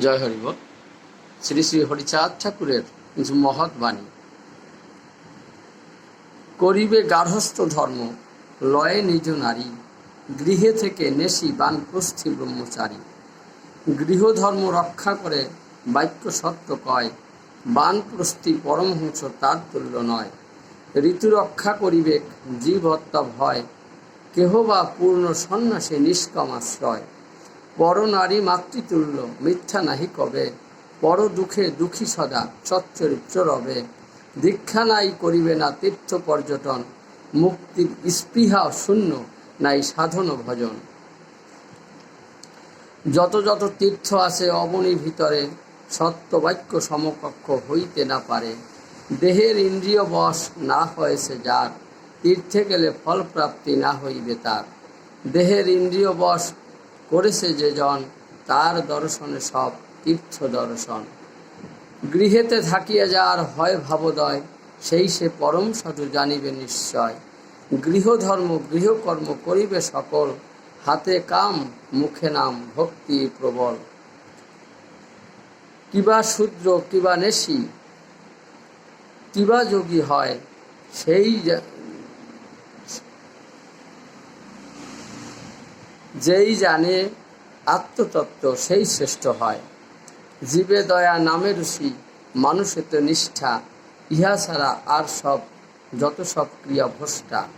জয় হরিব শ্রী শ্রী হরিচাঁদ ঠাকুরের কিছু মহৎ বাণী। করিবে গার্হস্থ ধর্ম, লয়ে নিজ নারী, গৃহে থেকে নেশি বানপ্রস্থি ব্রহ্মচারী। গৃহধর্ম রক্ষা করে বাক্য সত্য কয় বানপ্রস্থি পরমহংস তার তুল্য নয়। ঋতু রক্ষা করিবে, জীব ভয় কেহ বা পূর্ণ সন্ন্যাসী নিষ্কাম আশ্রয়। পর নারী মাতৃতুল্য, মিথ্যা নাহি কবে? পর দুঃখে দুঃখী সদা সচ্চরিত্র রবে। দীক্ষা নাই করিবে না তীর্থ পর্যটন, মুক্তির স্পৃহা শূন্য নাই সাধন ভজন। যত যত তীর্থ আছে অবনী ভিতরে সত্যবাক্য সমকক্ষ হইতে না পারে। দেহের ইন্দ্রিয় বশ না হয়েছে যার, তীর্থে গেলে ফল প্রাপ্তি না হইবে তার। দেহের ইন্দ্রিয় বশ করেছে যে জন, তার দর্শনে সব তীর্থ দর্শন। গৃহেতে থাকিয়া যার হয় ভাবোদয়, সেই সে পরম সাধু জানিবে নিশ্চয়। গৃহধর্ম, গৃহকর্ম করিবে সকল, হাতে কাম, মুখে নাম, ভক্তি প্রবল। কিবা শূদ্র, কিবা নেশি, কিবা যোগী হয়, সেই যেই জানে আত্মতত্ত্ব সেই শ্রেষ্ঠ হয়। জীবে দয়া নামে ঋষি, মানুষেতে নিষ্ঠা, ইহা ছাড়া আর সব, যত সব ক্রিয়া ভ্রষ্টা